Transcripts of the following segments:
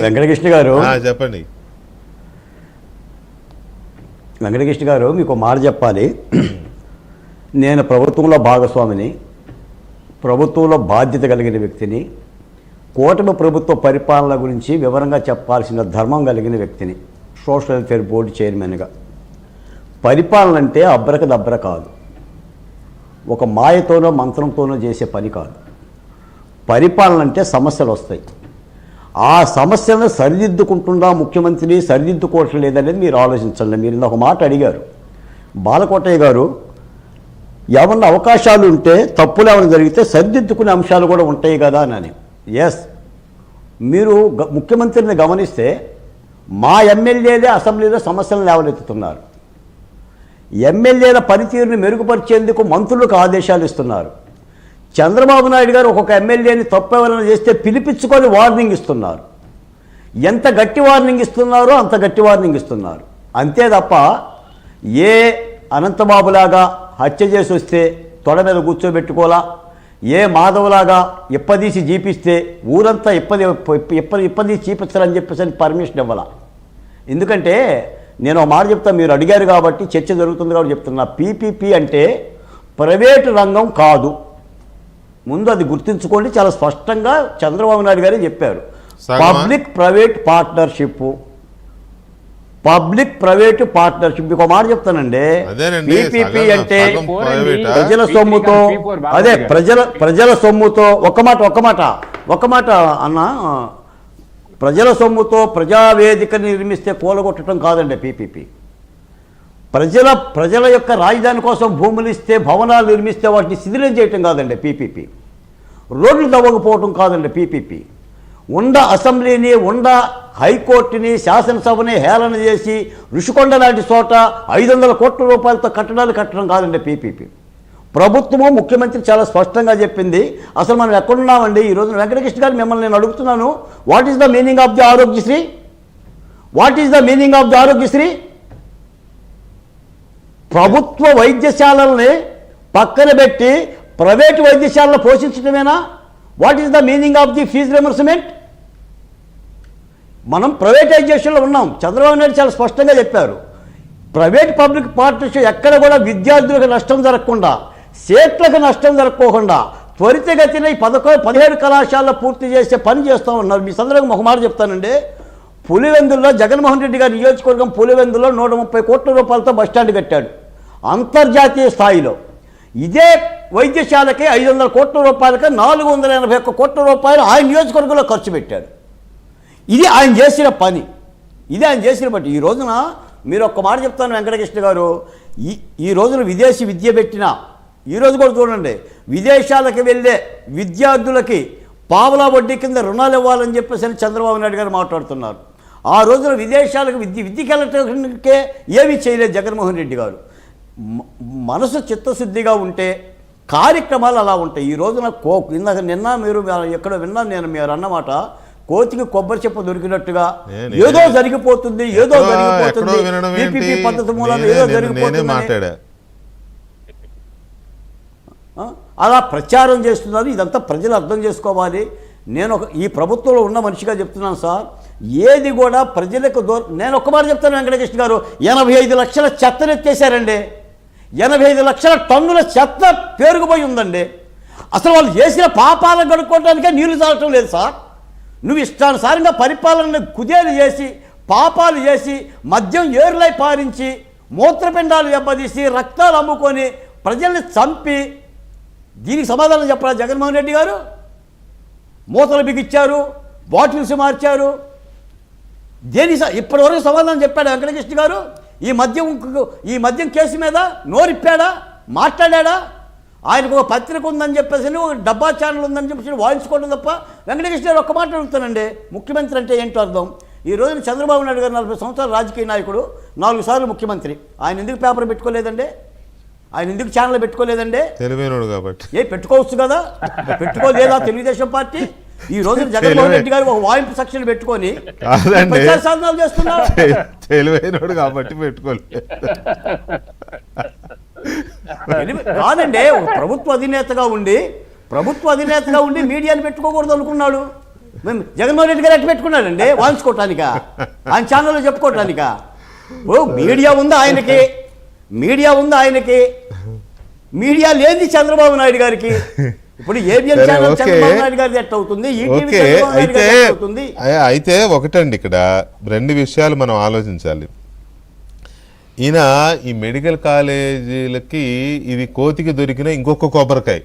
వెంకటకృష్ణ గారు. చెప్పండి. వెంకటకృష్ణ గారు మీకు మాట చెప్పాలి. నేను ప్రభుత్వంలో భాగస్వామిని ప్రభుత్వంలో బాధ్యత కలిగిన వ్యక్తిని కూటమి ప్రభుత్వ పరిపాలన గురించి వివరంగా చెప్పాల్సిన ధర్మం కలిగిన వ్యక్తిని సోషల్ వెల్ఫేర్ బోర్డు చైర్మన్గా. పరిపాలన అంటే అబ్బరక దబ్బర కాదు. ఒక మాయతోనో మంత్రంతోనో చేసే పని కాదు. పరిపాలన అంటే సమస్యలు వస్తాయి. ఆ సమస్యలను సరిదిద్దుకుంటుందా ముఖ్యమంత్రి సరిదిద్దుకోవటం లేదనేది మీరు ఆలోచించండి. మీరు ఇందాక ఒక మాట అడిగారు. బాలకోటయ్య గారు ఏమన్నా అవకాశాలు ఉంటే తప్పులు ఏమైనా జరిగితే సరిదిద్దుకునే అంశాలు కూడా ఉంటాయి కదా అని ఎస్ మీరు గ- ముఖ్యమంత్రిని గమనిస్తే మా ఎమ్మెల్యేలే అసెంబ్లీలో సమస్యలను లేవనెత్తుతున్నారు. ఎమ్మెల్యేల పనితీరుని మెరుగుపరిచేందుకు మంత్రులకు ఆదేశాలు ఇస్తున్నారు. చంద్రబాబు నాయుడు గారు ఒక్కొక్క ఎమ్మెల్యేని తప్పు ఎవరైనా చేస్తే పిలిపించుకొని వార్నింగ్ ఇస్తున్నారు. ఎంత గట్టి వార్నింగ్ ఇస్తున్నారో అంత గట్టి వార్నింగ్ ఇస్తున్నారు. అంతే తప్ప ఏ అనంతబాబులాగా హత్య చేసి వస్తే తొడ మీద కూర్చోబెట్టుకోలా ఏ మాధవలాగా ఇప్పదీసి జీపిస్తే ఊరంతా ఇప్పది ఇప్పది ఇప్పదీసి చూపించాలని చెప్పేసి అని పర్మిషన్ ఇవ్వాల? ఎందుకంటే నేను ఒక మాట చెప్తా మీరు అడిగారు కాబట్టి చర్చ జరుగుతుంది కాబట్టి చెప్తున్నా. పీపీపీ అంటే ప్రైవేటు రంగం కాదు. ముందు అది గుర్తుంచుకోండి చాలా స్పష్టంగా చంద్రబాబు నాయుడు గారే చెప్పారు? Public private partnership public private partnership మీకు ఒక మాట చెప్తానండి. అదేనండి, పీపీపీ అంటే? ప్రజల సొమ్ముతో అదే ప్రజల ప్రజల సొమ్ముతో ఒక్క మాట ఒక్క మాట ఒక్క మాట అన్న ప్రజల సొమ్ముతో ప్రజావేదికని నిర్మిస్తే కూలగొట్టడం కాదండి పీపీపీ ప్రజల ప్రజల యొక్క రాజధాని కోసం భూములు ఇస్తే భవనాలు నిర్మిస్తే వాటిని శిథిలం చేయటం కాదండి పీపీపీ రోడ్లు తవ్వకపోవటం కాదండి పీపీపీ. ఉండ అసెంబ్లీని ఉండ హైకోర్టుని శాసనసభని హేళన చేసి ఋషికొండ లాంటి చోట ఐదు వందల కోట్ల రూపాయలతో కట్టడాలు కట్టడం కాదండి పీపీపీ. ప్రభుత్వము ముఖ్యమంత్రి చాలా స్పష్టంగా చెప్పింది. అసలు మనం ఎక్కడున్నామండి? ఈ రోజున వెంకటకృష్ణ గారు మిమ్మల్ని నేను అడుగుతున్నాను. What is the meaning of the Aarogyasri? What is the meaning of the Aarogyasri? ప్రభుత్వ వైద్యశాలల్ని పక్కన పెట్టి ప్రైవేటు వైద్యశాలలో పోషించడమేనా what is the meaning of the fee reimbursement మనం ప్రైవేటైజేషన్లో ఉన్నాం. చంద్రబాబు నాయుడు చాలా స్పష్టంగా చెప్పారు. ప్రైవేట్ పబ్లిక్ పార్ట్నర్షిప్ ఎక్కడ కూడా విద్యార్థులకు నష్టం జరగకుండా సీట్లకు నష్టం జరగకోకుండా త్వరితగతిన ఈ పదకొ పదిహేడు కళాశాలలో పూర్తి చేసే పని చేస్తూ ఉన్నారు. మీ సందర్భంగా ఒక మాట చెప్తానండి. పులివెందుల్లో జగన్మోహన్ రెడ్డి గారి నియోజకవర్గం పులివెందులో నూట ముప్పై కోట్ల రూపాయలతో బస్టాండ్ కట్టాడు. అంతర్జాతీయ స్థాయిలో. ఇదే వైద్యశాలకి ఐదు వందల కోట్ల రూపాయలకి నాలుగు వందల ఎనభై ఒక్క కోట్ల రూపాయలు ఆయన నియోజకవర్గంలో ఖర్చు పెట్టాడు ఇది ఆయన చేసిన పని. ఇది ఆయన చేసిన పని. ఈ రోజున మీరు ఒక్క మాట చెప్తాను వెంకటకృష్ణ గారు. ఈ ఈ రోజున విదేశీ విద్య పెట్టిన ఈ రోజు కూడా చూడండి విదేశాలకు వెళ్ళే విద్యార్థులకి పావలా వడ్డీ కింద రుణాలు ఇవ్వాలని చెప్పేసి అని చంద్రబాబు నాయుడు గారు మాట్లాడుతున్నారు. ఆ రోజున విదేశాలకు విద్య విద్యకి వెళ్ళటానికే ఏమీ చేయలేదు జగన్మోహన్ రెడ్డి గారు. మనసు చిత్తశుద్ధిగా ఉంటే కార్యక్రమాలు అలా ఉంటాయి. ఈ రోజున కో ఇందాక నిన్న మీరు ఎక్కడ విన్నాను నేను మీరు అన్నమాట. కోతికి కొబ్బరి చెప్ప దొరికినట్టుగా ఏదో జరిగిపోతుంది ఏదో జరిగిపోతుంది. పద్ధతి నేనే- ఏదో జరిగిపోతుంది? అలా ప్రచారం చేస్తున్నారు. ఇదంతా ప్రజలు అర్థం చేసుకోవాలి. నేను ఒక ఈ ప్రభుత్వంలో ఉన్న మనిషిగా చెప్తున్నాను సార్. ఏది కూడా ప్రజలకు దూర నేను ఒక్క మాట చెప్తాను వెంకటకృష్ణ గారు. ఎనభై ఐదు లక్షల చెత్తను ఎత్తేసారండి ఎనభై ఐదు లక్షల టన్నుల చెత్త పేరుకుపోయి ఉందండి. అసలు వాళ్ళు చేసిన పాపాలను కడుక్కోవడానికే నీళ్ళు చాలటం లేదు సార్. నువ్వు ఇష్టానుసారంగా పరిపాలనను కుదేలు చేసి పాపాలు చేసి మద్యం ఏరులై పారించి మూత్రపిండాలు దెబ్బతీసి రక్తాలు అమ్ముకొని ప్రజల్ని చంపి దీనికి సమాధానం చెప్పరా జగన్మోహన్ రెడ్డి గారు? మూతలు బిగిచ్చారు బాటిల్స్ మార్చారు. దేని ఇప్పటివరకు సమాధానం చెప్పాడు వెంకటకృష్ణ గారు? ఈ మద్యం ఈ మద్యం కేసు మీద నోరిప్పాడా? మాట్లాడా ఆయనకు ఒక పత్రిక ఉందని చెప్పేసి ఒక డబ్బా ఛానల్ ఉందని చెప్పేసి వాయించుకోవడం తప్ప వెంకటకృష్ణ గారు ఒక్క మాట అడుగుతానండి. ముఖ్యమంత్రి అంటే ఏంటో అర్థం. ఈ రోజున చంద్రబాబు నాయుడు గారు నలభై సంవత్సరాల రాజకీయ నాయకుడు నాలుగు సార్లు ముఖ్యమంత్రి. ఆయన ఎందుకు పేపర్ పెట్టుకోలేదండి? ఆయన ఎందుకు ఛానల్ పెట్టుకోలేదండి? తెలివైనడు కాబట్టి. ఏ పెట్టుకోవచ్చు కదా. పెట్టుకోలేదా తెలుగుదేశం పార్టీ? ఈ రోజు జగన్మోహన్ రెడ్డి గారు ఒక వాయింపు సెక్షన్ పెట్టుకొని. ప్రచార సాధనాలు చేస్తున్నారు. తెలివైనడు కాబట్టి పెట్టుకోలేదు. కాదండి ఒక ప్రభుత్వ అధినేతగా ఉండి ప్రభుత్వ అధినేతగా ఉండి మీడియాని పెట్టుకోకూడదు అనుకున్నాడు. మేము జగన్మోహన్ రెడ్డి గారు ఎట్టు పెట్టుకున్నాడండి? వాయించుకోవటానికా ఆయన ఛానల్లో చెప్పుకోవటానికా ఓ మీడియా ఉంది ఆయనకి? మీడియా ఉంది ఆయనకి? మీడియా లేని చంద్రబాబు నాయుడు గారికి? ఇప్పుడు ఏబిఎన్ సరే, ఛానల్ ఓకే. చంద్రబాబు నాయుడు గారిది ఎట్ట అవుతుంది? ETV okay. చంద్రబాబు నాయుడు అయితే గారిది ఎట్ట అవుతుంది? అయ్యా, అయితే ఒకటండి ఇక్కడ. రెండు విషయాలు మనం ఆలోచించాలి. ఈయన ఈ మెడికల్ కాలేజీలకి ఇది కోతికి దొరికిన ఇంకొక కొబ్బరికాయ.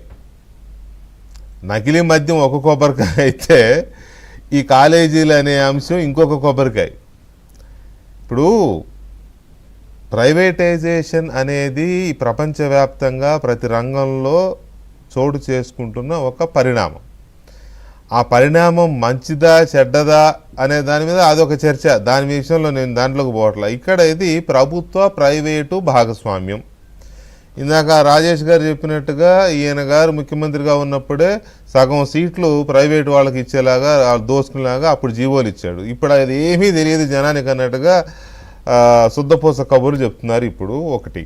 నకిలీ మద్యం ఒక కొబ్బరికాయ అయితే ఈ కాలేజీలు అనే అంశం ఇంకొక కొబ్బరికాయ. ఇప్పుడు ప్రైవేటైజేషన్ అనేది ప్రపంచవ్యాప్తంగా ప్రతి రంగంలో చోటు చేసుకుంటున్న ఒక పరిణామం. ఆ పరిణామం మంచిదా చెడ్డదా అనే దాని మీద అదొక చర్చ. దాని విషయంలో నేను దాంట్లోకి పోవట్లా. ఇక్కడ ఇది ప్రభుత్వ ప్రైవేటు భాగస్వామ్యం. ఇందాక రాజేష్ గారు చెప్పినట్టుగా ఈయన గారు ముఖ్యమంత్రిగా ఉన్నప్పుడే సగం సీట్లు ప్రైవేట్ వాళ్ళకి ఇచ్చేలాగా దోసుకునేలాగా అప్పుడు జీవోలు ఇచ్చాడు. ఇప్పుడు అది ఏమీ తెలియదు జనానికి అన్నట్టుగా శుద్ధపూస కబుర్లు చెప్తున్నారు ఇప్పుడు ఒకటి.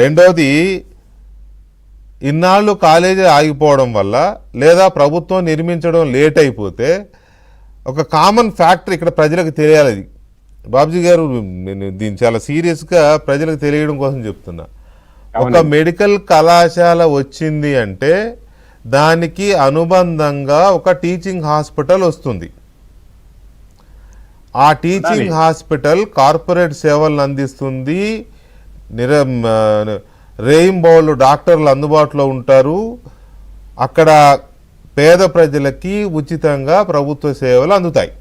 రెండోది ఇన్నాళ్ళు కాలేజీ ఆగిపోవడం వల్ల లేదా ప్రభుత్వం నిర్మించడం లేట్ అయిపోతే ఒక కామన్ ఫ్యాక్టర్ ఇక్కడ ప్రజలకు తెలియాలి బాబుజీ గారు నేను దీన్ని చాలా సీరియస్గా ప్రజలకు తెలియడం కోసం చెప్తున్నా. ఒక మెడికల్ కళాశాల వచ్చింది అంటే దానికి అనుబంధంగా ఒక టీచింగ్ హాస్పిటల్ వస్తుంది. ఆ టీచింగ్ హాస్పిటల్ కార్పొరేట్ సేవలను అందిస్తుంది. నిర రెయిన్బోలు డాక్టర్లు అందుబాటులో ఉంటారు. అక్కడ పేద ప్రజలకి ఉచితంగా ప్రభుత్వ సేవలు అందుతాయి.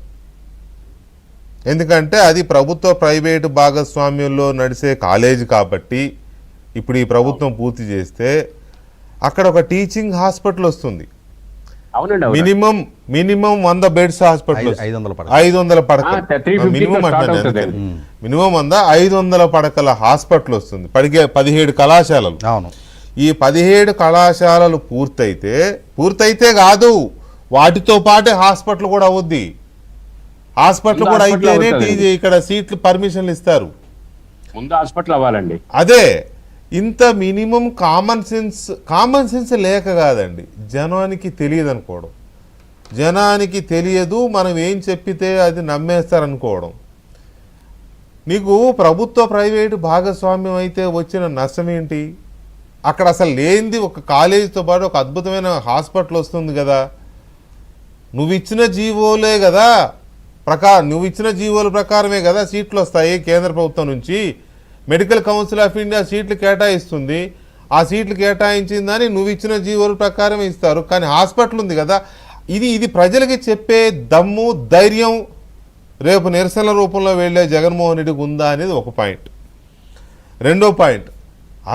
ఎందుకంటే అది ప్రభుత్వ ప్రైవేటు భాగస్వామ్యంలో నడిచే కాలేజీ కాబట్టి ఇప్పుడు ఈ ప్రభుత్వం పూర్తి చేస్తే అక్కడ ఒక టీచింగ్ హాస్పిటల్ వస్తుంది. అవునండి అవును మినిమం మినిమం వంద బెడ్స్ హాస్పిటల్ ఐదు- వందల పడకలు. 350 మినిమం. అందుకని. మినిమం వంద ఐదు వందల పడకల హాస్పిటల్ వస్తుంది. పడిగే పదిహేడు కళాశాలలు. అవును. ఈ పదిహేడు కళాశాలలు పూర్తయితే పూర్తయితే కాదు వాటితో పాటే హాస్పిటల్ కూడా అవుద్ది. హాస్పిటల్ కూడా అయితేనే ఇక్కడ సీట్లు పర్మిషన్లు ఇస్తారు. ముందు హాస్పిటల్ అవ్వాలండి. అదే. ఇంత minimum common sense common sense లేక కాదండి. జనానికి తెలియదు అనుకోవడం జనానికి తెలియదు మనం ఏం చెప్పితే అది నమ్మేస్తారనుకోవడం. నీకు ప్రభుత్వ ప్రైవేటు భాగస్వామ్యం అయితే వచ్చిన నష్టం ఏంటి? అక్కడ అసలు లేనిది ఒక కాలేజీతో పాటు ఒక అద్భుతమైన హాస్పిటల్ వస్తుంది కదా. నువ్వు ఇచ్చిన జీవోలే కదా. ప్రకారం నువ్వు ఇచ్చిన జీవోల ప్రకారమే కదా సీట్లు వస్తాయి కేంద్ర ప్రభుత్వం నుంచి. మెడికల్ కౌన్సిల్ ఆఫ్ ఇండియా సీట్లు కేటాయిస్తుంది. ఆ సీట్లు కేటాయించిందని నువ్వు ఇచ్చిన జీవోల ప్రకారం ఇస్తారు. కానీ హాస్పిటల్ ఉంది కదా. ఇది ఇది ప్రజలకి చెప్పే దమ్ము ధైర్యం రేపు నిరసన రూపంలో వెళ్ళే జగన్మోహన్ రెడ్డికి ఉందా అనేది ఒక పాయింట్. రెండో పాయింట్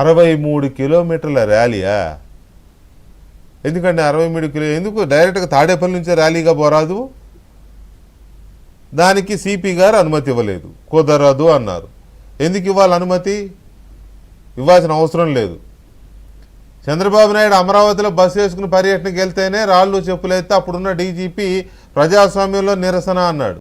అరవై మూడు కిలోమీటర్ల ర్యాలీయా? ఎందుకంటే అరవై మూడు కిలో ఎందుకు డైరెక్ట్గా తాడేపల్లి నుంచే ర్యాలీగా పోరాదు? దానికి సిపి గారు అనుమతి ఇవ్వలేదు. కుదరదు అన్నారు. ఎందుకు ఇవ్వాలి అనుమతి? ఇవ్వాల్సిన అవసరం లేదు. చంద్రబాబు నాయుడు అమరావతిలో బస్సు వేసుకుని పర్యటనకి వెళ్తేనే రాళ్ళు చెప్పులైతే అప్పుడున్న డీజీపీ ప్రజాస్వామ్యంలో నిరసన అన్నాడు.